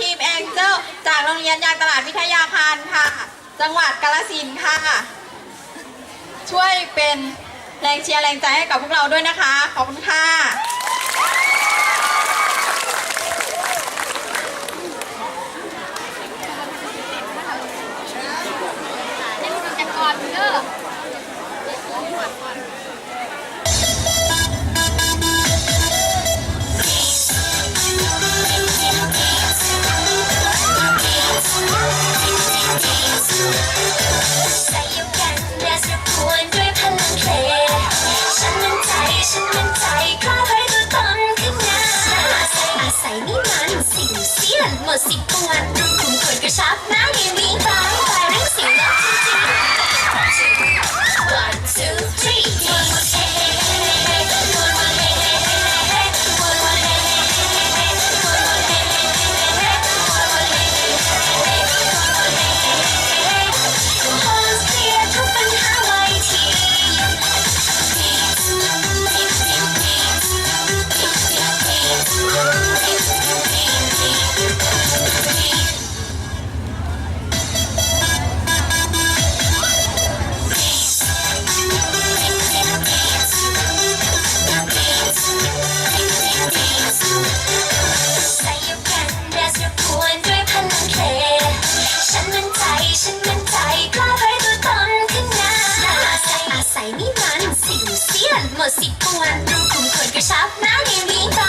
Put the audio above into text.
ทีมแองเจิลจากโรงเรียนยางตลาดวิทยาคารค่ะ จังหวัดกาฬสินค่ะ ช่วยเป็นแรงเชียร์แรงใจให้กับพวกเราด้วยนะคะ ขอบคุณค่ะ จะกอนเด้อ นสิ่งเสี้ยนหมดสิบตัวนรูขุมขนกระชับหน้าเนียนวิ่งไปไปเร่งสิ่งลบจริงๆ one two three หมดสิบปวนดูกลุ่มเขินกระชับหน้าเนียนวิ่งไป